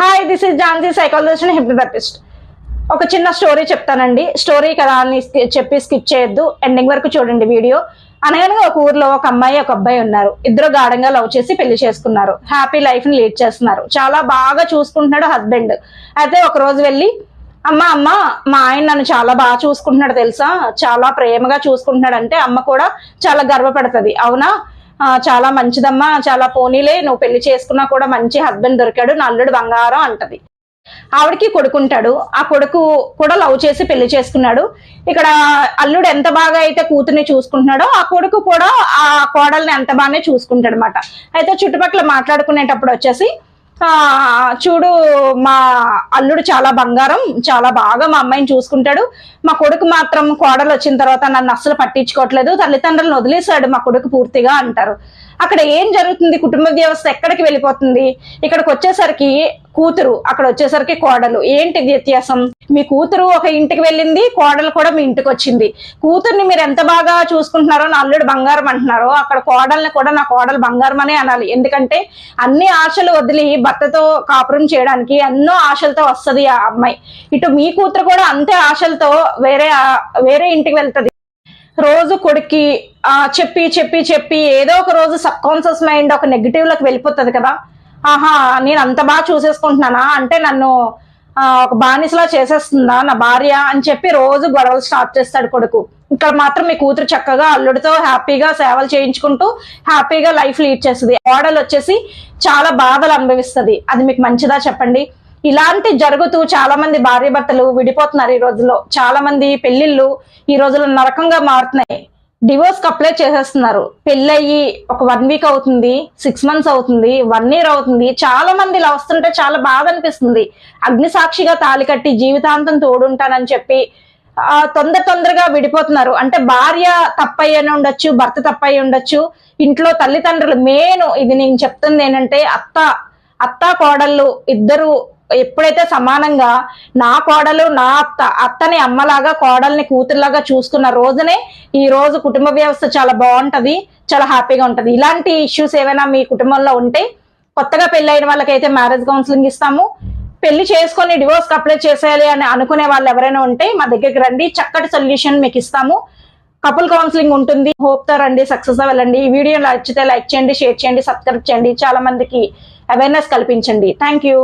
Hi this is Jhansi psychologist hypnotherapist ఒక చిన్న story చెప్తానండి. స్టోరీ కదా అని చెప్పి స్కిప్ చేయొద్దు. ఎండింగ్ వరకు చూడండి వీడియో అనగానే ఒక ఊర్లో ఒక అమ్మాయి ఒక అబ్బాయి ఉన్నారు. ఇద్దరు గాఢంగా లవ్ చేసి పెళ్ళి చేసుకున్నారు. హ్యాపీ లైఫ్ని లీడ్ చేస్తున్నారు. చాలా బాగా చూసుకుంటున్నాడు హస్బెండ్ అయితే ఒక రోజు వెళ్ళి అమ్మ అమ్మ మా ఆయన నన్ను చాలా బాగా చూసుకుంటున్నాడు తెలుసా? చాలా ప్రేమగా చూసుకుంటున్నాడు. అంటే అమ్మ కూడా చాలా గర్వపడుతుంది. అవునా? చాలా మంచిదమ్మా చాలా పోనీలే నువ్వు పెళ్ళి చేసుకున్నా కూడా మంచి హస్బెండ్ దొరికాడు నా అల్లుడు బంగారం అంటది. ఆవిడకి కొడుకుంటాడు ఆ కొడుకు కూడా లవ్ చేసి పెళ్ళి చేసుకున్నాడు. ఇక్కడ అల్లుడు ఎంత బాగా అయితే కూతుర్ని చూసుకుంటున్నాడో ఆ కొడుకు కూడా ఆ కోడల్ని ఎంత బాగానే చూసుకుంటాడు అనమాట అయితే చుట్టుపక్కల మాట్లాడుకునేటప్పుడు వచ్చేసి చూడు మా అల్లుడు చాలా బంగారం చాలా బాగా మా అమ్మాయిని చూసుకుంటాడు. మా కొడుకు మాత్రం కోడలు వచ్చిన తర్వాత నన్ను అస్సలు పట్టించుకోవట్లేదు. తల్లిదండ్రులను వదిలేశాడు మా కొడుకు పూర్తిగా అంటారు. అక్కడ ఏం జరుగుతుంది? కుటుంబ వ్యవస్థ ఎక్కడికి వెళ్ళిపోతుంది? ఇక్కడికి వచ్చేసరికి కూతురు అక్కడ వచ్చేసరికి కోడలు. ఏంటి వ్యత్యాసం? మీ కూతురు ఒక ఇంటికి వెళ్ళింది కోడలు కూడా మీ ఇంటికి వచ్చింది. కూతుర్ని మీరు ఎంత బాగా చూసుకుంటున్నారో నా అల్లుడు బంగారం అంటున్నారో. అక్కడ కోడల్ని కూడా నా కోడలు బంగారం అనే అనాలి. ఎందుకంటే అన్ని ఆశలు వదిలి భర్తతో కాపురం చేయడానికి ఎన్నో ఆశలతో వస్తది ఆ అమ్మాయి. ఇటు మీ కూతురు కూడా అంతే ఆశలతో వేరే వేరే ఇంటికి వెళ్తుంది. రోజు కొడుక్కి ఆ, చెప్పి చెప్పి చెప్పి ఏదో ఒక రోజు సబ్ కాన్షియస్ మైండ్ ఒక నెగిటివ్లోకి వెళ్ళిపోతుంది కదా. ఆహా నేను అంత బాగా చూసేసుకుంటున్నానా? అంటే నన్ను ఒక బానిసలా చేసేస్తుందా నా భార్య అని చెప్పి రోజు గొడవలు స్టార్ట్ చేస్తాడు కొడుకు. ఇక్కడ మాత్రం మీ కూతురు చక్కగా అల్లుడితో హ్యాపీగా సేవలు చేయించుకుంటూ హ్యాపీగా లైఫ్ లీడ్ చేస్తుంది. మోడల్ వచ్చేసి చాలా బాధలు అనుభవిస్తుంది. అది మీకు మంచిదా చెప్పండి? ఇలాంటి జరుగుతూ చాలా మంది భార్య భర్తలు విడిపోతున్నారు ఈ రోజుల్లో. చాలా మంది పెళ్ళిళ్ళు ఈ రోజుల్లో నరకంగా మారుతున్నాయి. డివోర్స్ అప్లై చేసేస్తున్నారు. పెళ్ళయి ఒక వన్ వీక్ అవుతుంది సిక్స్ మంత్స్ అవుతుంది వన్ ఇయర్ అవుతుంది. చాలా మంది ఇలా వస్తుంటే చాలా బాధ అనిపిస్తుంది. అగ్ని సాక్షిగా తాళి కట్టి జీవితాంతం తోడుంటానని చెప్పి ఆ తొందర తొందరగా విడిపోతున్నారు. అంటే భార్య తప్పయ్యని ఉండొచ్చు భర్త తప్పయ్యి ఉండొచ్చు. ఇంట్లో తల్లిదండ్రులు మెయిన్ ఇది నేను చెప్తుంది ఏంటంటే అత్త అత్త కోడళ్ళు ఇద్దరు ఎప్పుడైతే సమానంగా నా కోడలు నా అత్త అత్తని అమ్మలాగా కోడల్ని కూతురులాగా చూసుకున్న రోజునే ఈ రోజు కుటుంబ వ్యవస్థ చాలా బాగుంటది చాలా హ్యాపీగా ఉంటది. ఇలాంటి ఇష్యూస్ ఏమైనా మీ కుటుంబంలో ఉంటే కొత్తగా పెళ్ళైన వాళ్ళకైతే మ్యారేజ్ కౌన్సిలింగ్ ఇస్తాము. పెళ్ళి చేసుకొని డివోర్స్ అప్లై చేసేయాలి అని అనుకునే వాళ్ళు ఎవరైనా ఉంటే మా దగ్గరికి రండి చక్కటి సొల్యూషన్ మీకు ఇస్తాము. కపుల్ కౌన్సిలింగ్ ఉంటుంది. హోప్తో రండి సక్సెస్ వెళ్ళండి. ఈ వీడియో నచ్చితే లైక్ చేయండి షేర్ చేయండి సబ్స్క్రైబ్ చేయండి. చాలా మందికి అవేర్నెస్ కల్పించండి. Thank you